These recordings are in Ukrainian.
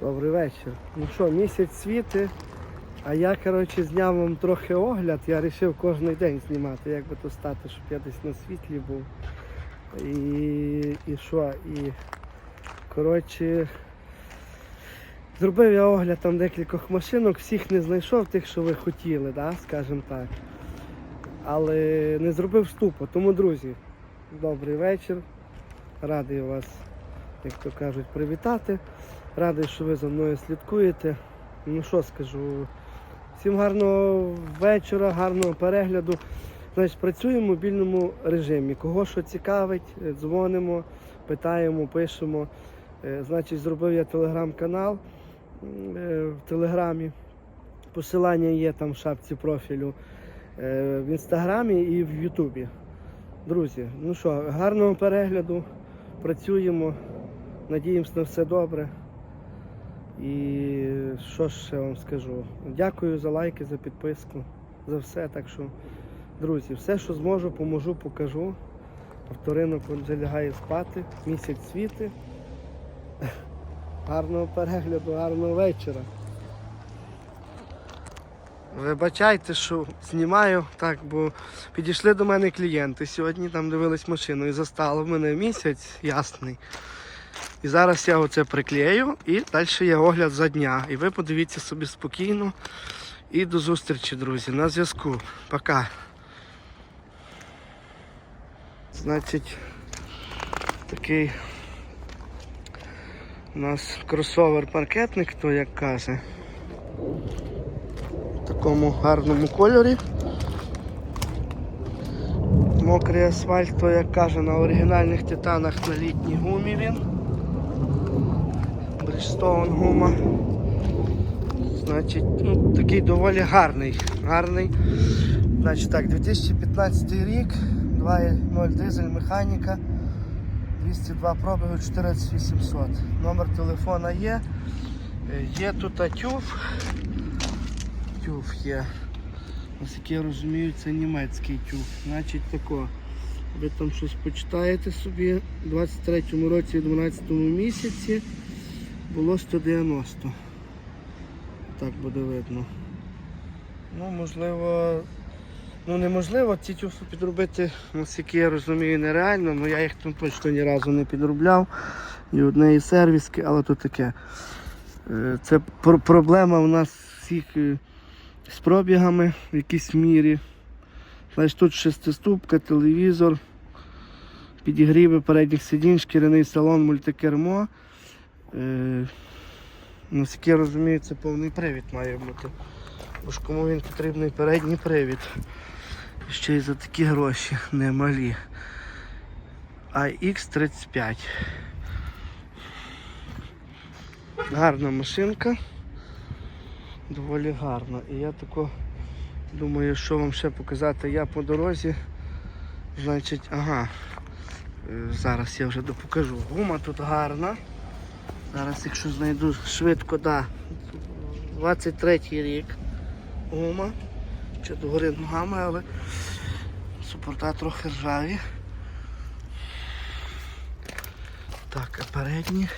Добрий вечір. Ну що, місяць світи, а я, коротше, зняв вам трохи огляд. Я вирішив кожен день знімати, як би то стати, щоб я десь на світлі був. І, і що? І коротше, зробив я огляд там декількох машинок, всіх не знайшов, тих, що ви хотіли, да, скажімо так. Але не зробив вступу. Тому, друзі, добрий вечір. Радий вас, як то кажуть, привітати. Радий, що ви за мною слідкуєте. Ну що скажу, всім гарного вечора, гарного перегляду. Значить, працюємо в мобільному режимі. Кого що цікавить, е, дзвонимо, питаємо, пишемо. Е, Значить, зробив я телеграм-канал е, в Телеграмі. Посилання є там в шапці профілю в інстаграмі і в Ютубі. Друзі, ну що, гарного перегляду. Працюємо. Надіємось на все добре. І що ж я вам скажу? Дякую за лайки, за підписку, за все. Так що, друзі, все, що зможу, поможу, покажу. Авторинок вже лягає спати, місяць світи. Гарного перегляду, гарного вечора. Вибачайте, що знімаю, так, бо підійшли до мене клієнти. Сьогодні там дивились машину і застало в мене місяць ясний. І зараз я оце приклею і далі є огляд за дня. І ви подивіться собі спокійно. І до зустрічі, друзі. На зв'язку. Пока. Значить, такий у нас кросовер-паркетник, хто як каже. В такому гарному кольорі. Мокрий асфальт, то як каже, на оригінальних титанах на літній гумі він. Bridgestone гума. Значить, ну, такий доволі гарний. Гарний. Значить так, 2015 рік, 2.0 дизель, механіка, 202 пробігу, 14800. Номер телефона є. Е, Є тут тюф. Тюф є. Наскільки я розумію, це німецький тюф. Значить тако. Ви там щось почитаєте собі. У 23-му році, 12 місяці було 190. Так буде видно. Ну, можливо, ну неможливо ці тюфи підробити, наскільки я розумію, нереально, але я їх там точно ні разу не підробляв. І одне і сервіски, але то таке. Е, Це пр- проблема у нас всіх е, з пробігами в якійсь мірі. Значить, тут шестиступка, телевізор, підігріви передніх сидінь, шкіряний салон, мультикермо. Е, наскільки я розумію, це повний привід має бути. Бо ж кому він потрібний передній привід. Ще й за такі гроші немалі. iX35. Гарна машинка. Доволі гарна. І я тако думаю, що вам ще показати. Я по дорозі. Значить, ага. Е, Зараз я вже допокажу. Гума тут гарна. Зараз, якщо знайду швидко, да. 23 рік. Гума. Чи догори ногами, але супорта трохи ржаві. Так, а передні.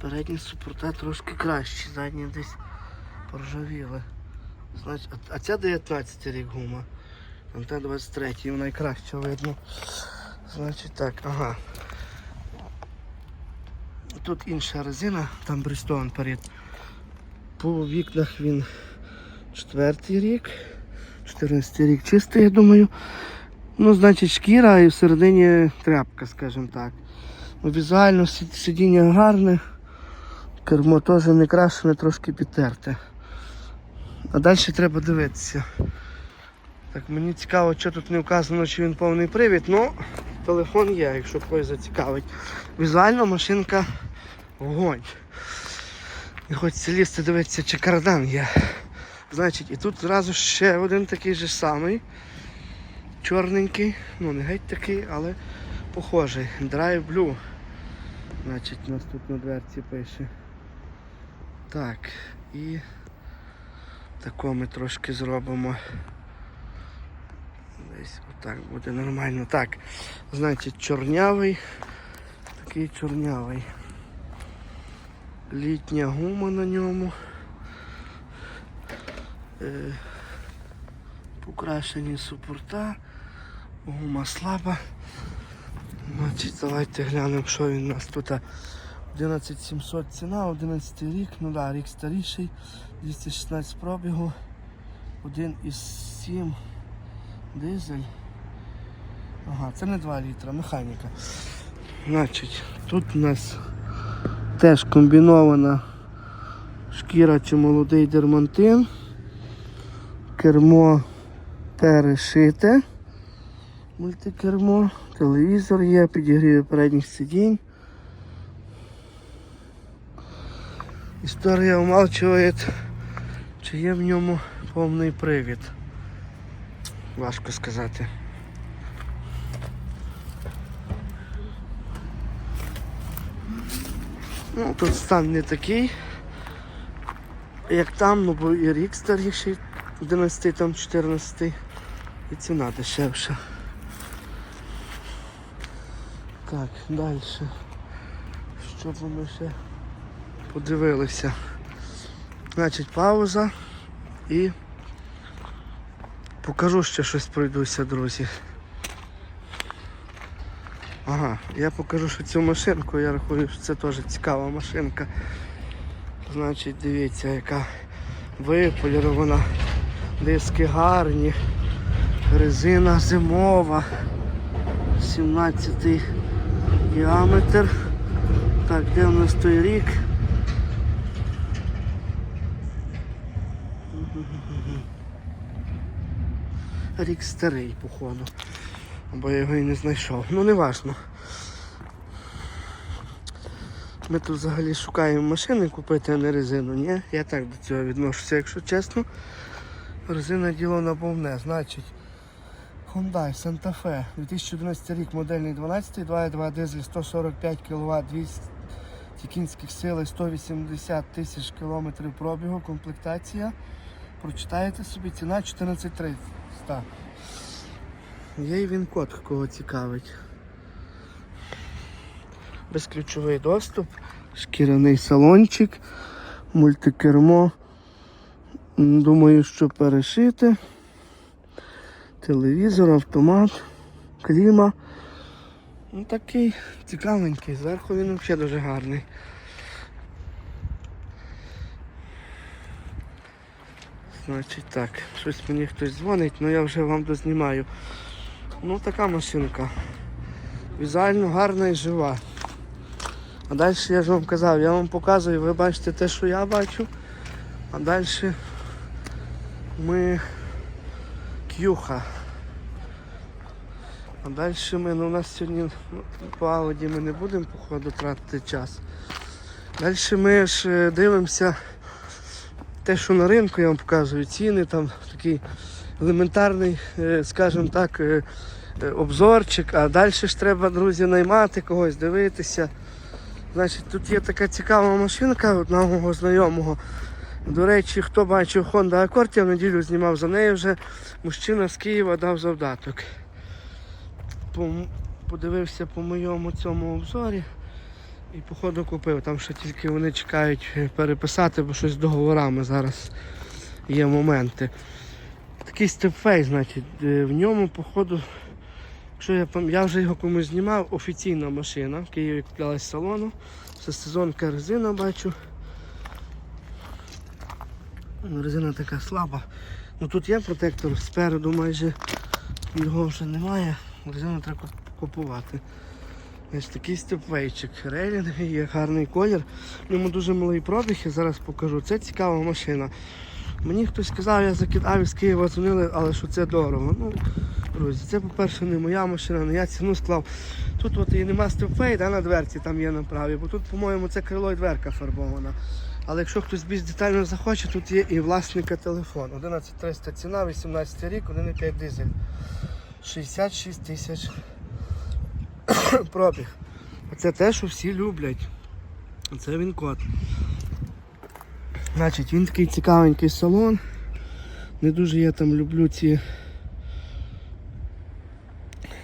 Передні супорта трошки кращі, задні десь поржавіли. Значить, а, а ця 19 рік гума. Там та 23 вона найкраще видно. Значить так, ага. Тут інша резина, там Bridgestone перед. По вікнах він четвертий рік. 14 рік чистий, я думаю. Ну, значить, шкіра і всередині тряпка, скажімо так. Ну, Візуально сидіння гарне. Кермо теж не крашене, трошки підтерте. А далі треба дивитися. Так, мені цікаво, що тут не вказано, чи він повний привід, ну телефон є, якщо когось зацікавить. Візуально машинка вогонь. І хочеться лізти дивитися, чи кардан є. Значить, і тут зразу ще один такий же самий. Чорненький, ну не геть такий, але похожий. Drive Blue. Значить, у нас тут на дверці пише. Так, і тако ми трошки зробимо. Десь отак буде нормально. Так, значить, чорнявий. Такий чорнявий. Літня гума на ньому. Е, покрашені супорта. Гума слаба. Значить, давайте глянемо, що він у нас тут. 11700 ціна, 11 рік, ну да, рік старіший, 216 пробігу, 1,7 дизель. Ага, це не 2 літра, механіка. Значить, тут у нас теж комбінована шкіра чи молодий дермантин. Кермо перешите. Мультикермо, телевізор є, підігрів передніх сидінь. Історія умалчує, чи є в ньому повний привід. Важко сказати. Ну, тут стан не такий, як там, ну бо і рік старіший, 11 там 14 і ціна дешевша. Так, далі. Що б ми ще подивилися. Значить, пауза і покажу ще щось пройдуся, друзі. Ага, я покажу, що цю машинку, я рахую, що це теж цікава машинка. Значить, дивіться, яка виполірована, диски гарні, резина зимова, 17 діаметр. Так, де в нас той рік? Рік старий, походу. Бо я його і не знайшов. Ну не важно. Ми тут взагалі шукаємо машини купити, а не резину. Ні, я так до цього відношуся, якщо чесно. Резина діло наповне, значить. Hyundai Santa Fe 2011 рік модельний 12, 2.2 дизель 145 кВт, 200 кінських сил, 180 тисяч кілометрів пробігу, комплектація. Прочитаєте собі, ціна 14300. Є і він код, кого цікавить. Безключовий доступ, шкіряний салончик, мультикермо. Думаю, що перешити. Телевізор, автомат, кліма. Ну такий цікавенький, зверху він взагалі дуже гарний. Значить так, щось мені хтось дзвонить, але я вже вам дознімаю. Ну така машинка. Візуально гарна і жива. А далі я ж вам казав, я вам показую, ви бачите те, що я бачу. А далі ми к'юха. А далі ми, ну у нас сьогодні ну, по Ауді ми не будемо походу тратити час. Далі ми ж е, дивимося те, що на ринку, я вам показую ціни, там такий елементарний, е, скажімо так, е, е, обзорчик, а далі ж треба, друзі, наймати когось, дивитися. Значить, тут є така цікава машинка одного знайомого. До речі, хто бачив Honda Accord, я в неділю знімав за нею вже. Мужчина з Києва дав завдаток. Подивився по моєму цьому обзорі і походу купив. Там ще тільки вони чекають переписати, бо щось з договорами зараз є моменти. Такий степфей, значить, е, в ньому, походу, якщо я я вже його комусь знімав, офіційна машина. В Києві куплялась з салону. Це сезонка резина бачу. Ну, Резина така слаба. Ну тут є протектор спереду майже його вже немає. Резину треба купувати. Ось такий степвейчик. Рейлінг є гарний колір. В ньому дуже малий пробіг, я зараз покажу. Це цікава машина. Мені хтось сказав, я закидав із Києва дзвонили, але що це дорого. Ну, друзі, це, по-перше, не моя машина, не я ціну склав. Тут от і нема степфей, да, на дверці там є на праві, бо тут, по-моєму, це крило і дверка фарбована. Але якщо хтось більш детально захоче, тут є і власника телефон. 11300 ціна, 18 рік, 1,5 дизель. 66 тисяч пробіг. Це те, що всі люблять. Це він код. Значить, він такий цікавенький салон. Не дуже я там люблю ці.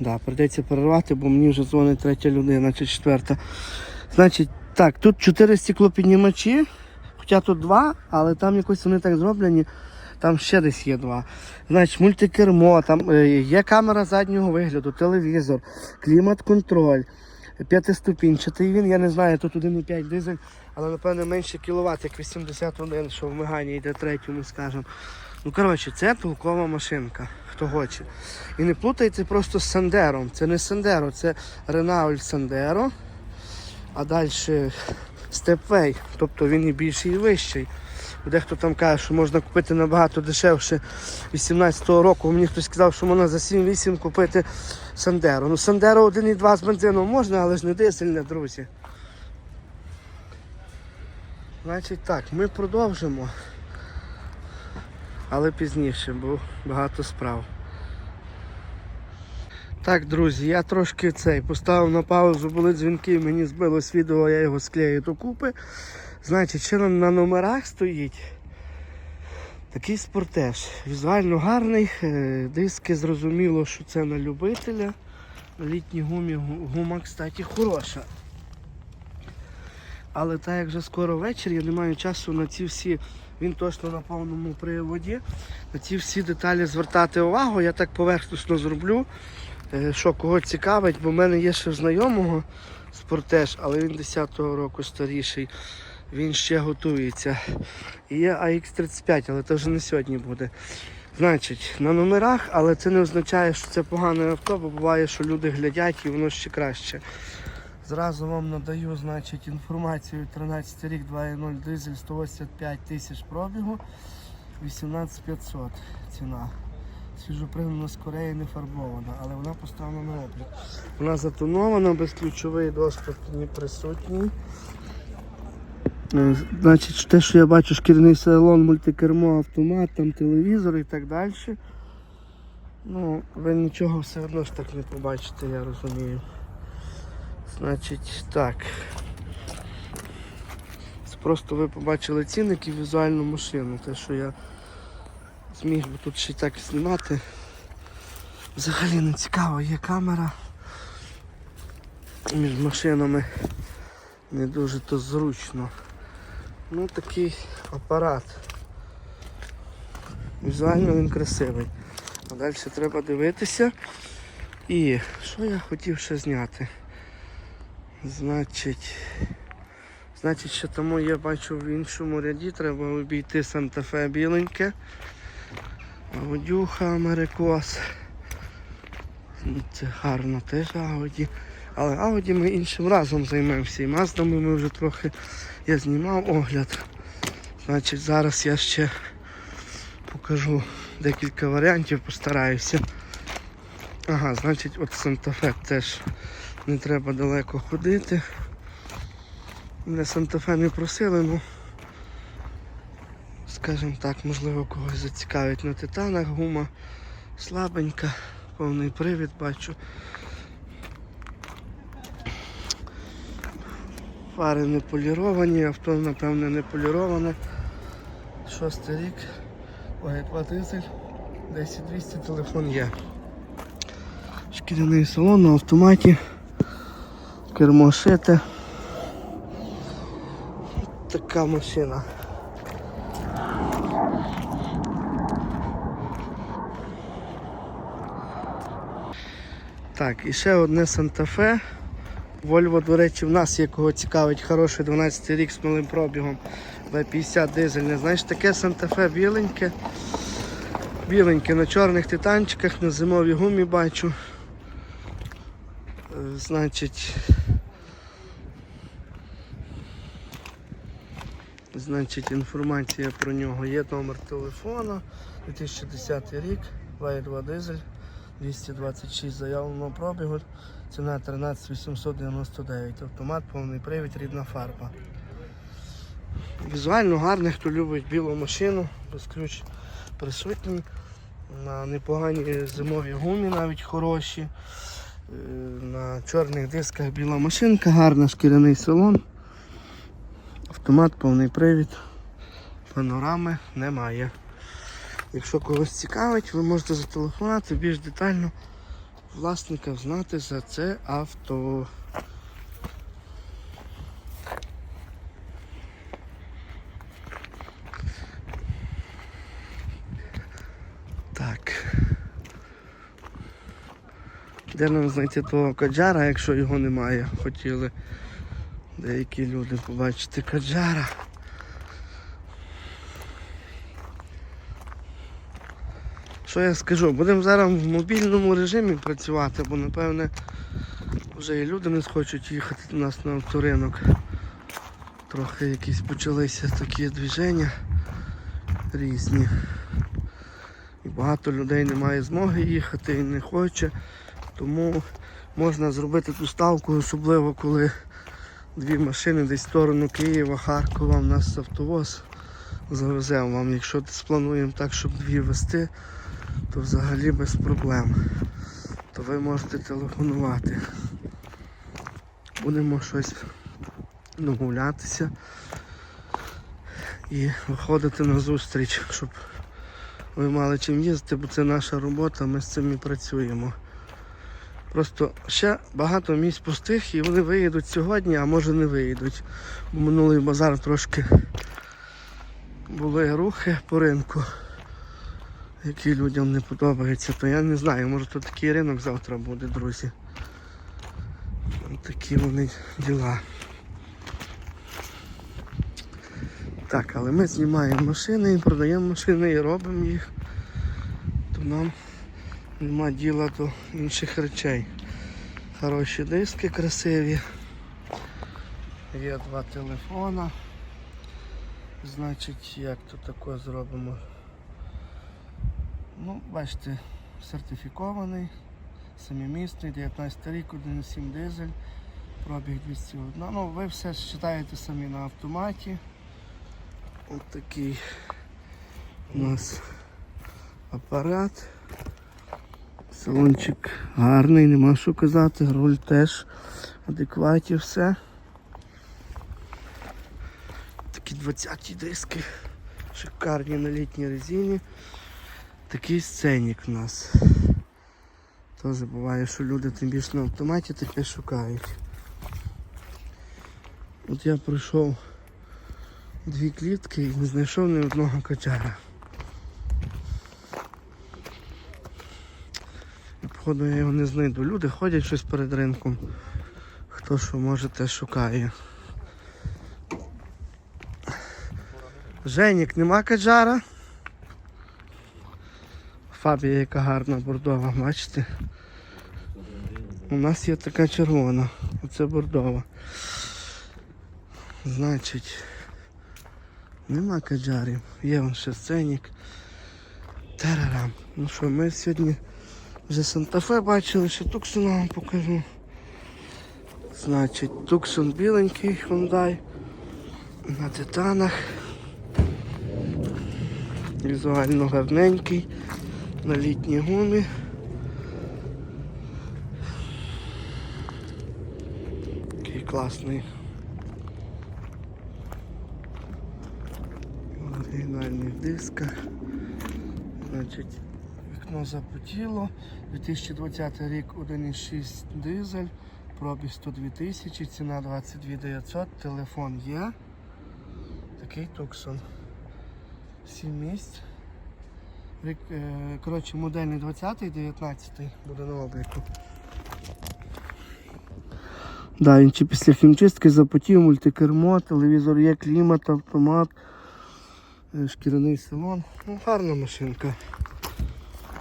Да, прийдеться перервати, бо мені вже дзвонить третя людина чи четверта. Значить, Так, тут чотири стеклопіднімачі, хоча тут два, але там якось вони так зроблені. Там ще десь є два. Значить, мультикермо, там е, є камера заднього вигляду, телевізор, клімат-контроль, п'ятиступінчатий він, я не знаю, тут 1,5 дизель, але напевно менше кіловат, як 81, що в Мегані йде третьому, скажімо. Ну, коротше, це толкова машинка, хто хоче. І не плутайте просто з Сандером. Це не Сандеро, це Renault Сандеро. А далі степвей, тобто він і більший і вищий. Дехто там каже, що можна купити набагато дешевше 18-го року. Мені хтось сказав, що можна за 7-8 купити Сандеро. Ну Сандеро 1,2 з бензином можна, але ж не дизельне, друзі. Значить так, ми продовжимо. Але пізніше, бо багато справ. Так, друзі, я трошки цей поставив на паузу, були дзвінки, мені збилось відео, я його склею докупи. Значить, ще на, на номерах стоїть такий спортеж. Візуально гарний, е, диски зрозуміло, що це на любителя. На літній гумі гума, кстати, хороша. Але так як вже скоро вечір, я не маю часу на ці всі, він точно на повному приводі, на ці всі деталі звертати увагу. Я так поверхностно зроблю. Е, Що кого цікавить, бо в мене є ще знайомого спортеж, але він 10-го року старіший. Він ще готується. І є AX35, але це вже не сьогодні буде. Значить, на номерах, але це не означає, що це погане авто, бо буває, що люди глядять і воно ще краще. Зразу вам надаю значить, інформацію 13 рік 2.0 дизель 185 тисяч пробігу, 18500 ціна. Свіжопригнана з Кореї не фарбована, але вона поставлена на облік. Вона затонована, безключовий доступ не присутній. Е, Значить, те, що я бачу, шкіряний салон, мультикермо, автомат, там телевізор і так далі. Ну, ви нічого все одно ж так не побачите, я розумію. Значить, так. Просто ви побачили цінник і візуальну машину. Те, що я зміг би тут ще й так знімати. Взагалі не цікаво, є камера між машинами. Не дуже то зручно. Ну такий апарат. Візуально він красивий. А далі треба дивитися. І що я хотів ще зняти? Значить, значить, що тому я бачу в іншому ряді, треба обійти Санта-Фе біленьке. Аудюха Америкос. Це гарно теж Ауді. Але Ауді ми іншим разом займемося. І Маздами ми вже трохи я знімав огляд. Значить, зараз я ще покажу декілька варіантів, постараюся. Ага, значить, от Санта-Фе теж не треба далеко ходити. Мене Санта-Фе не просили, ну скажімо так, можливо когось зацікавить на титанах, гума слабенька, повний привід бачу. Фари не поліровані, авто напевне не поліроване. Шостий рік. Ой, два дизель. 10200 телефон є. Шкіряний салон на автоматі. Кермо шите. Така машина. Так, і ще одне Санта-Фе. Вольво, до речі, в нас є кого цікавить хороший 12 рік з малим пробігом. В50 дизельне. Знаєш, таке Санта-Фе біленьке. Біленьке на чорних титанчиках, на зимовій гумі бачу. Е, Значить. Значить, інформація про нього. Є номер телефона, 2010 рік, 2.2 дизель, 226 заявленого пробігу, ціна 13 899, автомат, повний привід, рідна фарба. Візуально гарний, хто любить білу машину, без ключ присутній. На непоганій зимовій гумі навіть хороші. Е, На чорних дисках біла машинка, гарна шкіряний салон. Автомат, повний привід, панорами немає. Якщо когось цікавить, ви можете зателефонувати більш детально власника знати за це авто. Так. Де нам знайти того каджара, якщо його немає, хотіли деякі люди побачити каджара. Що я скажу? Будемо зараз в мобільному режимі працювати, бо напевне вже і люди не схочуть їхати до нас на авторинок. Трохи якісь почалися такі движення різні. І багато людей не має змоги їхати і не хоче. Тому можна зробити ту ставку, особливо коли дві машини десь в сторону Києва, Харкова, у нас автовоз завезе вам. Якщо сплануємо так, щоб дві вести, то взагалі без проблем. То ви можете телефонувати. Будемо щось домовлятися і виходити на зустріч, щоб ви мали чим їздити, бо це наша робота, ми з цим і працюємо. Просто ще багато місць пустих і вони виїдуть сьогодні, а може не виїдуть. Бо минулий базар трошки були рухи по ринку, які людям не подобаються, то я не знаю, може тут такий ринок завтра буде, друзі. Такі вони діла. Так, але ми знімаємо машини продаємо машини і робимо їх, то нам нема діла до інших речей. Хороші диски красиві. Є два телефона. Значить, як тут таке зробимо? Ну, бачите, сертифікований, самімісний, 19 рік, 1,7 дизель, пробіг 201. Ну, ви все читаєте самі на автоматі. Ось такий у нас апарат. Салончик гарний, нема що казати, руль теж адекваті все. Такі 20-ті диски, шикарні на літній резині. Такий сценік у нас. Теж буває, що люди тим більше на автоматі таке шукають. От я пройшов дві клітки і не знайшов ні одного качара. Походу я його не знайду. Люди ходять щось перед ринком. Хто що може, те шукає. Женік, нема каджара? Фабія яка гарна бордова, бачите? У нас є така червона, оце бордова. Значить, нема каджарів, є вон ще сценік. Тарарам. Ну що, ми сьогодні вже Санта-Фе бачили, ще Туксона вам покажу. Значить, Туксон біленький Hyundai на титанах. Візуально гарненький, на літній гумі. Такий класний. В оригінальних дисках. Значить, вікно запотіло. 2020 рік 1,6 дизель, пробіг 102 тисячі, ціна 22 900, телефон є. Такий Туксон. 7 місць. Рік, е, коротше, модельний 20-й, 19-й буде на обліку. Да, він чи після хімчистки запотів, мультикермо, телевізор є, клімат, автомат, е, шкіряний салон. Ну, гарна машинка.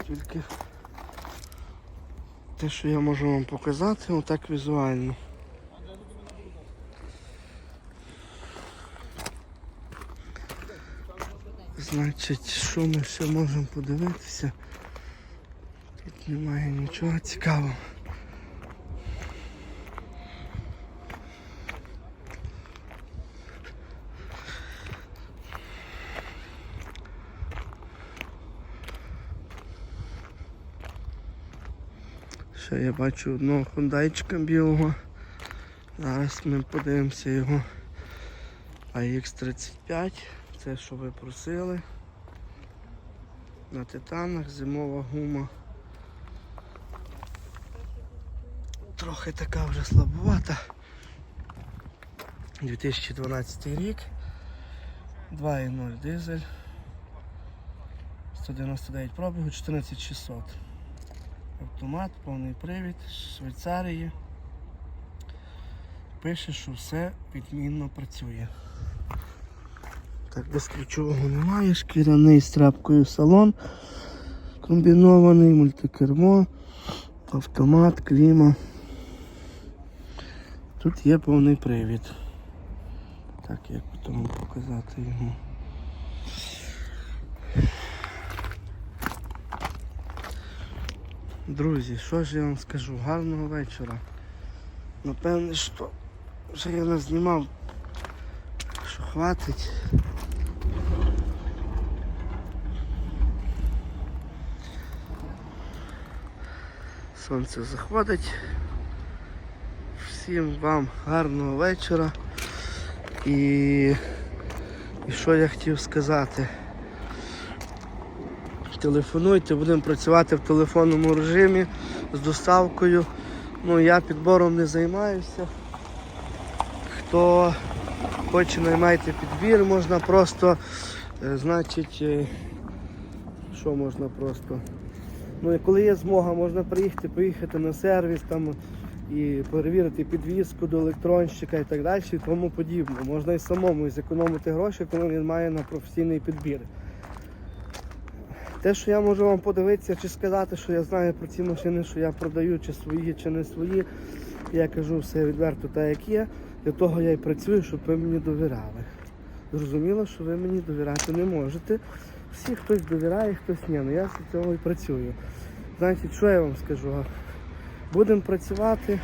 Тільки те, що я можу вам показати, отак візуально. Значить, що ми ще можемо подивитися? Тут немає нічого цікавого. Ще я бачу одного хондайчика білого. Зараз ми подивимося його AX35. Це що ви просили. На титанах зимова гума. Трохи така вже слабувата. 2012 рік. 2.0 дизель. 199 пробігу, 14600. Автомат, повний привід з Швейцарії. Пише, що все відмінно працює. Так, без ключового немає, шкіряний з тряпкою салон. Комбінований, мультикермо, автомат, кліма. Тут є повний привід. Так, як потім показати його. Друзі, що ж я вам скажу? Гарного вечора. Напевне, що вже я назнімав, що хватить. Сонце заходить. Всім вам гарного вечора. І, і що я хотів сказати? Телефонуйте, будемо працювати в телефонному режимі з доставкою. Ну, я підбором не займаюся. Хто хоче наймайте підбір, можна просто, е, значить, е, що можна просто. Ну, коли є змога, можна приїхати, поїхати на сервіс там і перевірити підвізку до електронщика і так далі, і тому подібне. Можна і самому зекономити гроші, коли він має на професійний підбір. Те, що я можу вам подивитися чи сказати, що я знаю про ці машини, що я продаю, чи свої, чи не свої, я кажу все відверто так, як є. Для того я і працюю, щоб ви мені довіряли. Зрозуміло, що ви мені довіряти не можете. Всі хтось довіряє, хтось ні. Ну я з цього і працюю. Значить, що я вам скажу? Будемо працювати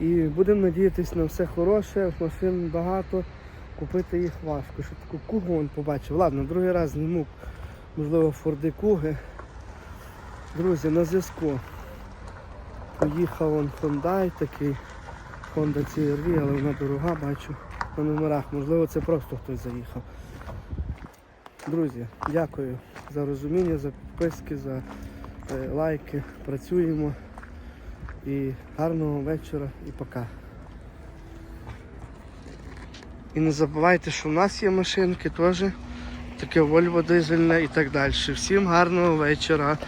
і будемо надіятися на все хороше, машин багато, купити їх важко. Що таку кугу він побачив. Ладно, другий раз зніму, можливо, форди куги. Друзі, на зв'язку. Поїхав он Hyundai такий, Honda CR-V, але вона дорога, бачу на номерах. Можливо, це просто хтось заїхав. Друзі, дякую за розуміння, за підписки, за е, лайки. Працюємо. І гарного вечора і пока. І не забувайте, що в нас є машинки теж. Таке Вольво дизельне і так далі. Всім гарного вечора.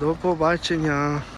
До побачення.